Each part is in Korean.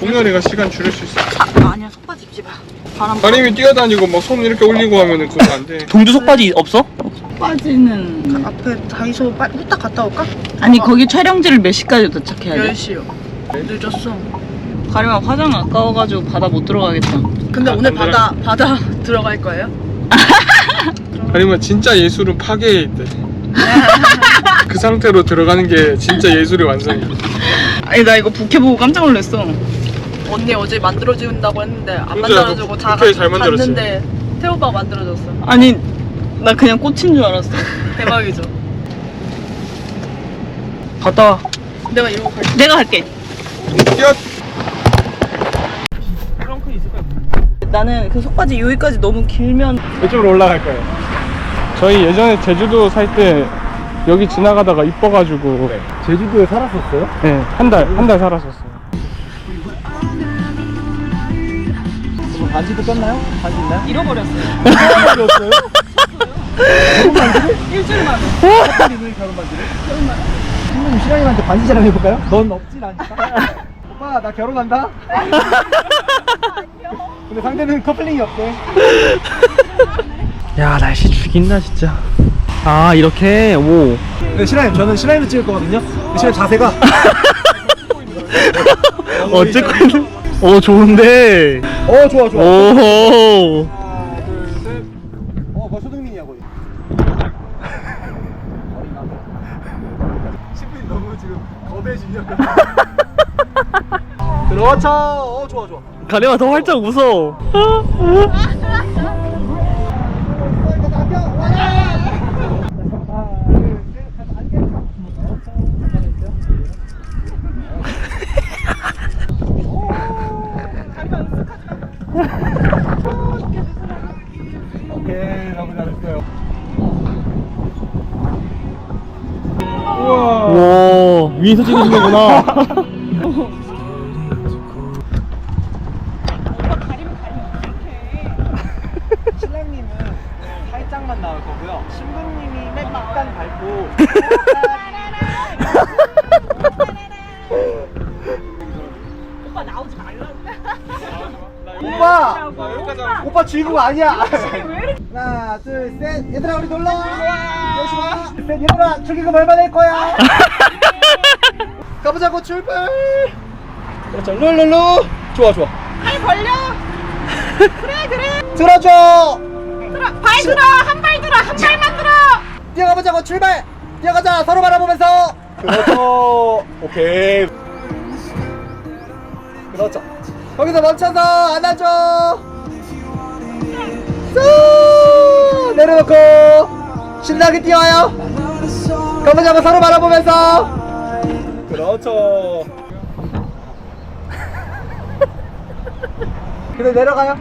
동열이가 시간 줄일 수 있어. 아, 아니야 속바지 입지 마. 바람 다림이 뛰어다니고 막 손 이렇게 올리고 하면은 그거 안 돼. 동주 속바지 없어? 속바지는 앞에 다이소 빨리 후딱 갔다 올까? 아니 거기 촬영지를 몇 시까지 도착해야 돼? 10시요. 늦었어. 가림아 화장 아까워가지고 바다 못 들어가겠다 근데 아, 오늘 안 바다 바다 들어갈 거예요? 다림은 진짜 예술은 파괴에 있대. 그 상태로 들어가는 게 진짜 예술의 완성이야. 아니 나 이거 부캐 보고 깜짝 놀랐어 언니 어제 만들어준다고 했는데 안 진짜 만들어주고 다 그렇게 잘 만들었지. 갔는데 태호가 만들어줬어. 아니 나 그냥 꽃인 줄 알았어 대박이죠. 갔다 와. 내가 이러고 갈게. 내가 할게 뛰어. 나는 그 속바지 여기까지 너무 길면 이쪽으로 올라갈 거예요. 저희 예전에 제주도 살 때 여기 지나가다가 이뻐가지고 제주도에 살았었어요? 네, 한 달, 한 달 살았었어요. 반지도 꼈나요? 반지 있나요? 잃어버렸어요 잃어버렸어요? 일주일 만에 결혼 반지를? 신부님 신랑님한테 반지 자랑 해볼까요? 넌 없진 않을까? 오빠 나 결혼한다? 근데 상대는 커플링이 없대 야 날씨 죽인다 진짜 아 이렇게 오 근데 신랑님 저는 신랑님을 찍을 거거든요 근데 신랑 자세가 어쨌건 어 좋은데 어 좋아 좋아 오호 하나 둘 셋 어, 뭐 소등민이야 거의. 신부님 너무 지금 겁에 질려. 그렇죠. 어, 좋아 좋아. 가려와 더 활짝 웃어. 오케이 너무 잘했어요. 우와. 와 위에서 찍으신 거구나. 신랑님은 살짝만 나올 거고요. 신부님이 맨 약간 밟고. 오빠 나 여기까지 하고 오빠 주인공 아니야. 하나, 둘, 셋. 얘들아, 우리 놀러. 열심히 와. 셋, 얘들아, 축의금 얼마 낼 거야? 가보자고 출발. 그렇죠. 룰루루. 좋아, 좋아. 팔 벌려. 그래 그래. 들어줘. 들어 발 들어 한 발 들어 한 발만 들어. 뛰어가보자고 출발. 뛰어가자. 서로 바라보면서. 그렇죠. 오케이. 그렇죠. 거기서 멈춰서 안아줘. 쏘! 내려놓고 신나게 뛰어요. 가보자고 서로 바라보면서. 그렇죠. 근데 내려가요.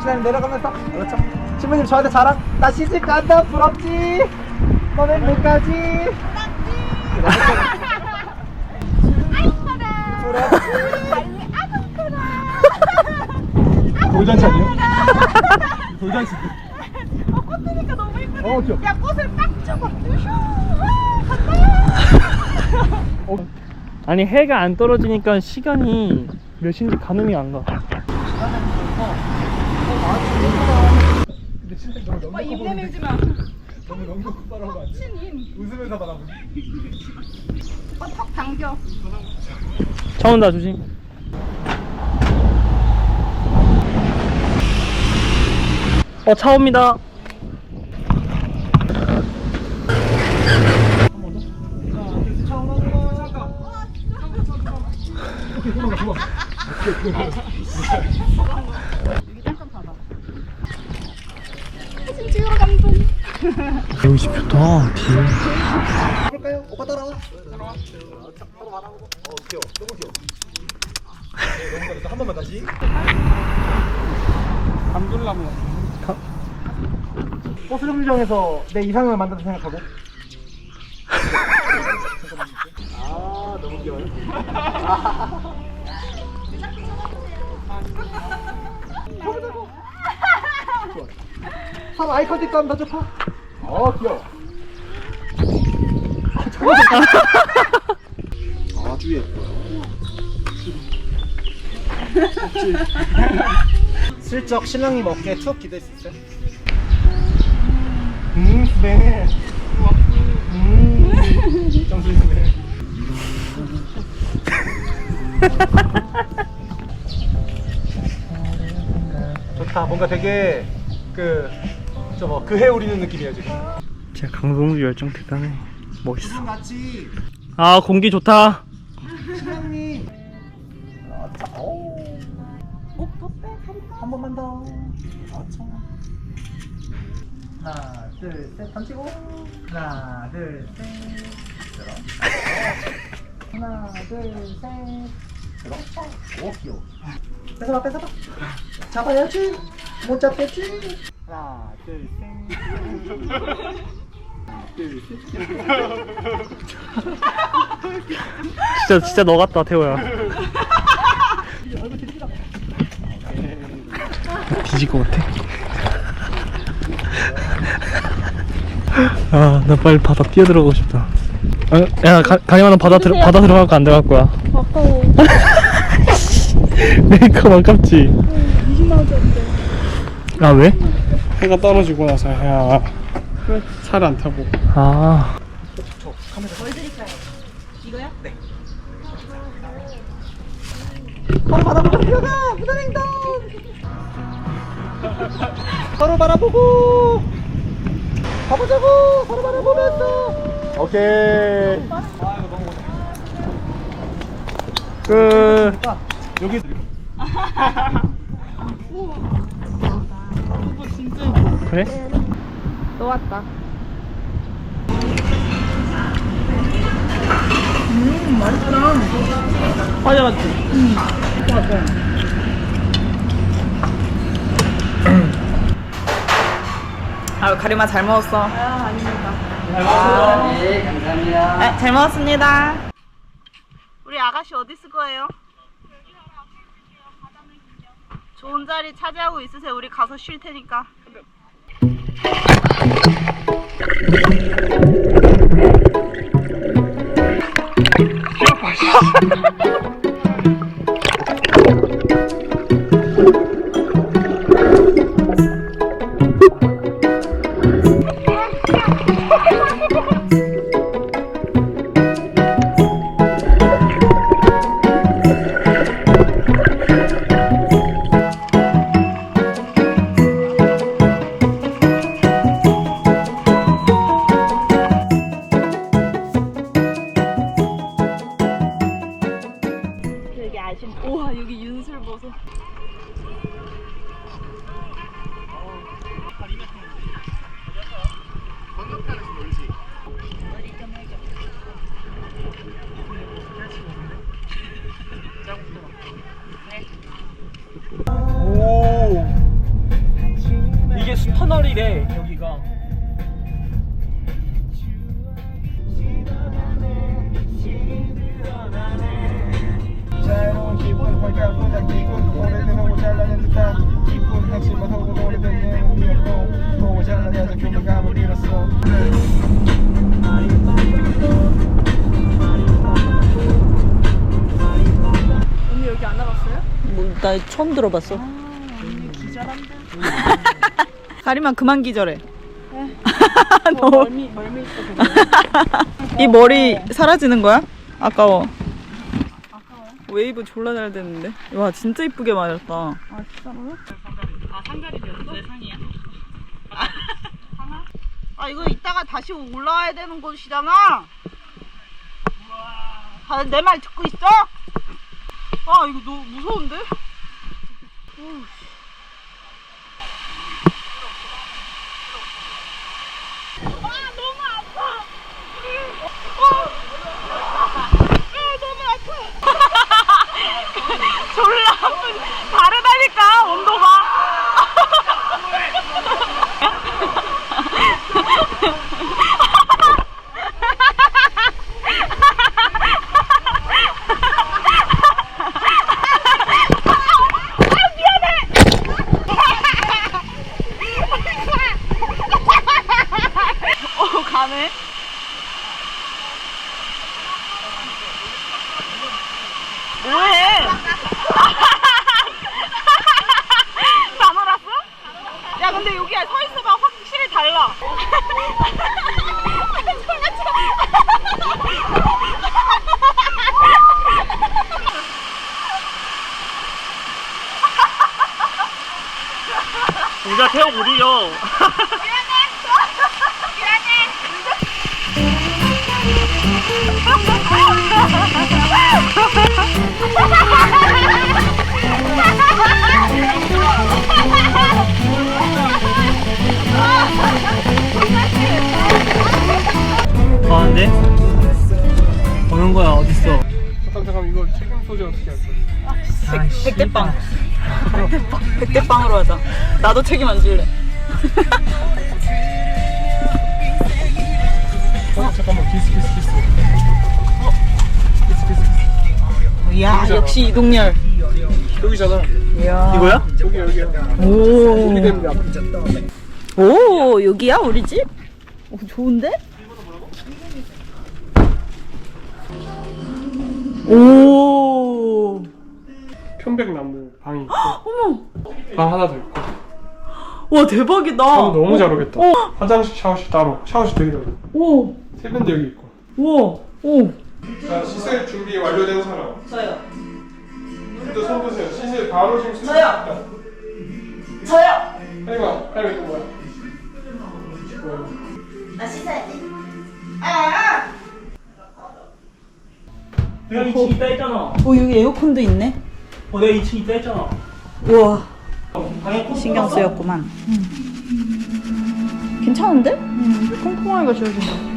신랑님 내려가면서. 그렇죠. 신부님 저한테 자랑. 나 시집 간다. 부럽지. 너는 못 가지. 돌잔치 아니에요? 돌잔치. 꽃피니까 너무 이쁘다. 어, 귀여워. 야 꽃을 딱 잡아. 아니 해가 안 떨어지니까 시간이 몇 시인지 가늠이 안 가. 오빠 입 내밀지 마. 너무 너무 바라고 안 신임. 웃으면서 바라보. 오빠 턱 당겨. 차 온다 조심. 어 차 옵니다. 여기 집 좋다. 뒤에. 볼까요? 오빠 따라와. 따라와. 어 귀여워. 너무 귀여워. 네, 너무 잘했어. 한 번만 다시. 감돌나무. 꽃수정장에서 내 이상형을 만든다 생각하고. 아 너무 귀여워요. 서로 아이 컨택도 하면 더 좋고. 어 귀여워. 아주 예뻐요. 슬쩍 신랑님 어깨에 툭 기댈 수 있어요? 음, 네. 음, 정수네. 좋다. 뭔가 되게 그, 저뭐 그해 우리는 느낌이에요 지금. 진짜 강동주 열정 대단해. 멋있어. 같이 아 공기 좋다. 아, 자, 오. 한 번만 더. 그렇죠. 하나, 둘, 셋, 던지고. 하나, 둘, 셋. 들어. 하나, 둘, 셋. 들어. 오, 귀여워. 뺏어봐, 뺏어봐. 잡아야지. 못 잡겠지. 하나, 둘, 셋. 하나, 둘, 셋. 진짜 진짜 너 같다 태호야. 뒤질 것 같아. 아, 나 빨리 바다 뛰어들어가고 싶다. 아, 야, 가, 너 바다 들어 바다 들어갈 거안 들어갈 거야? 아까워. 메이크업 아깝지. 20만 원짜리인데. 아 왜? 해가 떨어지고 나서 해야 살 안 타고. 아, 바로 바라보고 들어가 부산행동 바로 바라보고 가보자고 바로 바라보면서 오케이 끝. 여기 그래? 너 왔다. 맞아 맞지? 아 가리마 잘 먹었어. 아, 아닙니다. 네 감사합니다. 잘 먹었습니다. 우리 아가씨 어디 있을 거예요? 좋은 자리 차지하고 있으세요. 우리 가서 쉴 테니까. 오. 이게 스터널이래 나 처음 들어봤어. 언니 기절한다. 가리만 그만 기절해. 너 멀미, 멀미 있어. 이 머리 사라지는 거야? 아까워. 웨이브 졸라 잘 됐는데. 와 진짜 이쁘게 맞았다. 아, 진짜로요? 아 이거 이따가 다시 올라와야 되는 곳이잖아. 아, 내 말 듣고 있어? 아 이거 너무 무서운데? 안해? 뭐해? 다 놀았어? 야 근데 여기 서 있어봐 확실히 달라. 우리가 태워 우리요. 가는데? 오는 거야 어딨어? 잠깐 잠깐 이거 책임 소재 어떻게 할 거야? 백대빵. 백대빵으로 하자. 나도 책임 안 질래. 야, 역시 이동열. 여기잖아. 이야. 이거야? 여기 여기야. 오. 여기 앞에. 오, 여기야? 우리 집? 오, 좋은데? 오. 편백나무 방이 있고 어머. 방 하나 더 있고 와, 대박이다. 방 너무 잘 오겠다 어. 화장실 샤워실 따로 샤워실 되게 넓어 오. 세면대 여기 있고 우와. 오. 자 시술 준비 완료된 사람 저요. 먼저 손 드세요 시술 바로 지금 수술 저요. 저요. 할리마 할리마 이거 뭐야 뭐야 나 씻어야지. 내가 2층 있다 했잖아. 오, 여기 에어컨도 있네. 어, 내가 2층 있다 했잖아. 우와. 방에 코스 신경. 쓰였구만. 괜찮은데? 음, 콩콩하니까 지워진다.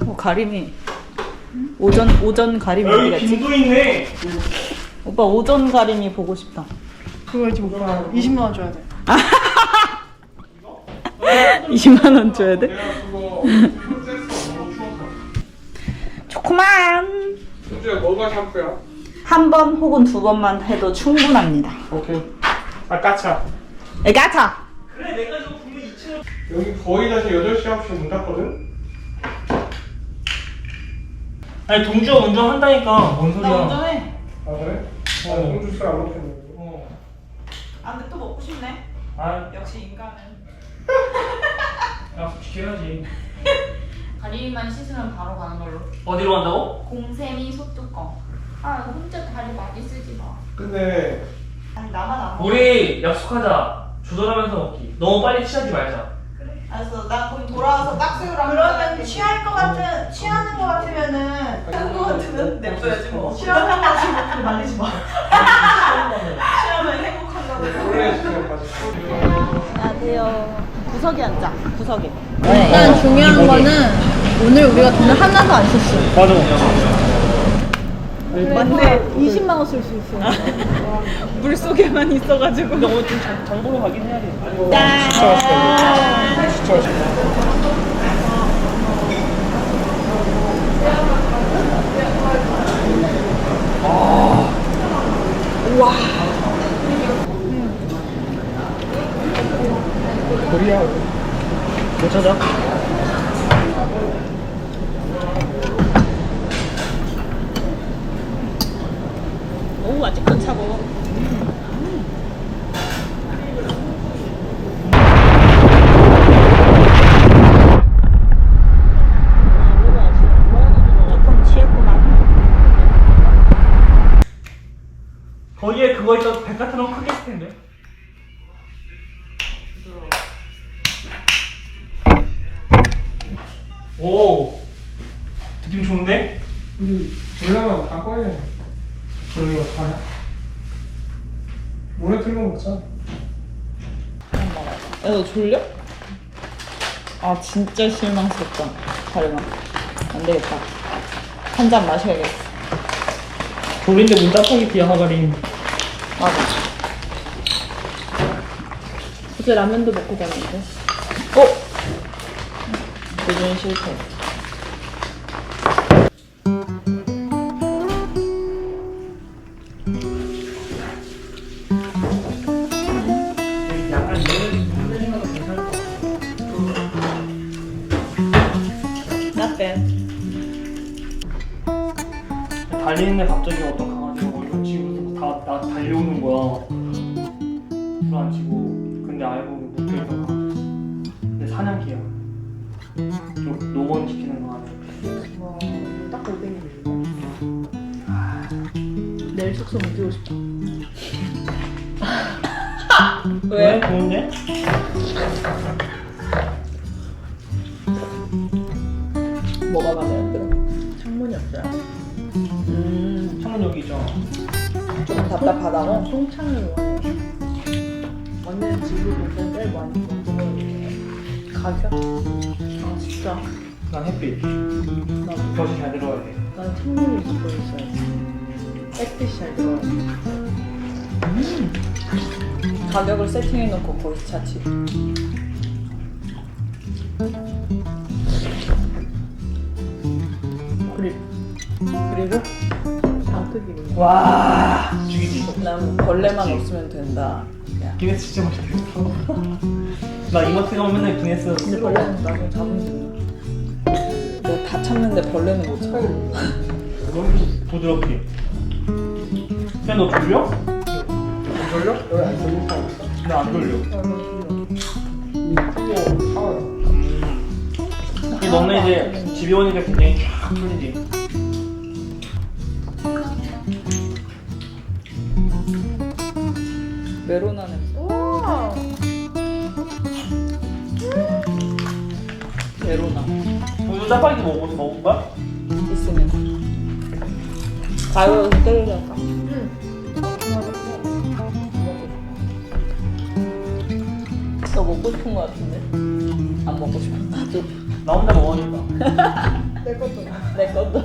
어, 가림이 오전 오전 가림이 여기 빈도 있네. 오빠 오전 가림이 보고 싶다. 그거 지금 오빠 20만 원 줘야 돼. 20만 원 줘야 돼? 조그만 준주야 뭐가 샴푸야? 한 번 혹은 두 번만 해도 충분합니다. 오케이. 아 까차. 에가타 여기 거의 다 지금 8시 9시 문 닫거든? 아니, 동주가 운전한다니까. 뭔 소리야? 나 운전해. 아 그래? 아 홍주 술안 먹겠네 어. 아 근데 또 먹고 싶네. 아, 역시 인간은. 약속 지켜야지. 다리만 씻으면 바로 가는 걸로. 어디로 간다고? 공세미 소뚜껑. 아, 이거 혼자 다리 많이 쓰지 마. 근데 아니 나만 안 먹어. 우리 약속하자. 조절하면서 먹기. 너무 빨리 취하지 말자. 알았어. 나 그럼 돌아와서 딱새우랑. 그러면 취할 것 같은 취하는 것 같으면은 취하는 것 같으면 냅둬야지 뭐. 취하는 것 같으면 말리지 마. 취하면 원래 지금까지 안녕하세요. 구석에 앉자. 구석에. 일단 중요한 거는 오늘 우리가 돈을 하나도 안 썼어. 맞아. 맞네. 20만 원 쓸 수 있어. 물 속에만 있어가지고. 근데 오늘 좀 장, 장 보러 가긴 해야 돼. 진짜 맛있다 진짜 맛있다 코리아 못 찾아? 우리 꺼야 돼 그러는 거 다야 모래 틀고 먹자 야, 너 졸려? 아, 진짜 실망스럽다. 가려나. 안 되겠다. 한 잔 마셔야겠어. 돌린데 문 짜파게티야 하가림. 맞아. 어제 라면도 먹고 갔는데. 어? 도전 실패. 달리는데 갑자기 어떤 강아지가 얼굴 치고 다, 나 달려오는 거야. 불안 치고 근데 알고 보니 강아지. 근데 사냥개야. 좀 노건 시키는 강아지. 와, 딱 500일인데. 내일 숙소 옮기고 싶다. 왜? 좋은데? 뭐가 마음에 안 들어? 창문이 없어요. 음, 창문 여기 있잖아. 좀 답답하다고? 송창을 원해. 언니는 집을 볼때 제일 많이 먹는 가격? 아 진짜. 난 햇빛. 난 볕이 잘 들어야 돼. 난 창문이 붙어 있어야지. 햇빛이 잘 들어야 돼. 가격을 세팅해놓고 거기서 자취. 그리고 그리고 장크기는 와 죽이지. 난 벌레만 없으면 된다. 야. 기네스 진짜 맛있겠다. 나 이마트 가면 맨날 기네스. 근데 벌레는 나중에 잡으면 돼. 내가 다 참는데 벌레는 못 참아. 너무 부드럽게. 그냥 너 졸려? 졸려? 여기 안 졸린 사람 있어? 나안 졸려. 음. 근데 너는 이제 집에 오니까 굉장히 쫙 풀리지. 메로나 냄새. 우와. 메로나 오늘 짜파게티 먹어 먹은 거야? 있으면. 가위로 때리려까? 너 먹고 싶은 거 같은데? 안 먹고 싶어. 나도. 나 혼자 먹으니까. 내 것도. 내 것도.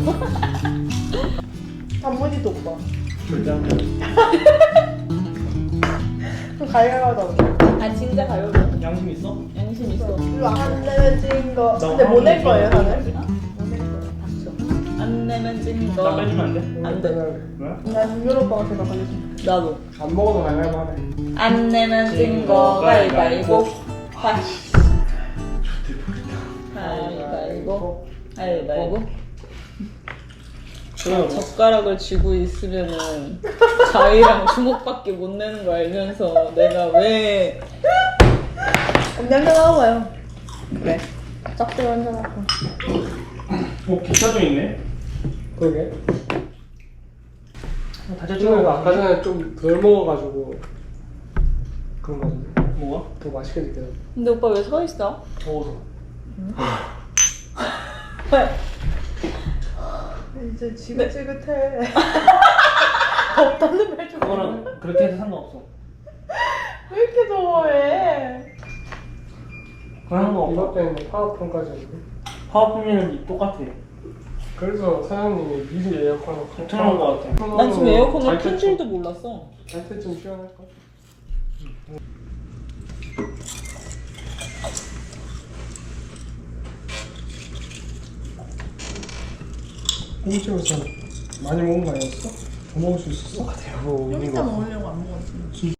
단무지도 오빠. 그 가위가위하다. 아 진짜 가위로. 양심 있어? 양심 있어. 이거 안 내면 찐 거. 나 근데 못 낼 거예요, 하나 다들? 안 내면 찐 나 거. 빼주면 안 돼? 안 돼. 왜? 난 유로 오빠가 대답하겠습니다. 나도. 안 먹어도 가위바위보 하네. 안 내면 찐 거 가위바위보. 가. 가위바위보. 가위바위보. 그래. 젓가락을 쥐고 있으면은 자위랑 주먹밖에 못 내는 거 알면서 내가 왜 냄새 나와봐요. 그래? 한잔 하고. 어 기차도 있네. 그러게. 어, 다져 이거 찍어. 아까 전에 좀 덜 먹어가지고 그런 거 같은데. 뭐가? 더 맛있게 느껴. 근데 오빠 왜 서 있어? 더워서. 왜? 이제 지긋지긋해. 덥다는 말 좀. 그거는 그렇게 해도 상관없어. 왜 이렇게 더워해? 그건 상관없어. 이것 때문에 파워폰까지 했는데. 파워품이는 똑같아. 그래서 사장님이 미리 에어컨을 틀어놓은 거 같아. 난 지금 에어컨을 때쯤- 줄도 몰랐어. 잘 때쯤 시원할까? 꽁치에서 많이 먹은 거 아니었어? 더 먹을 수 있었어? 좀 이따 먹으려고 안 먹었지.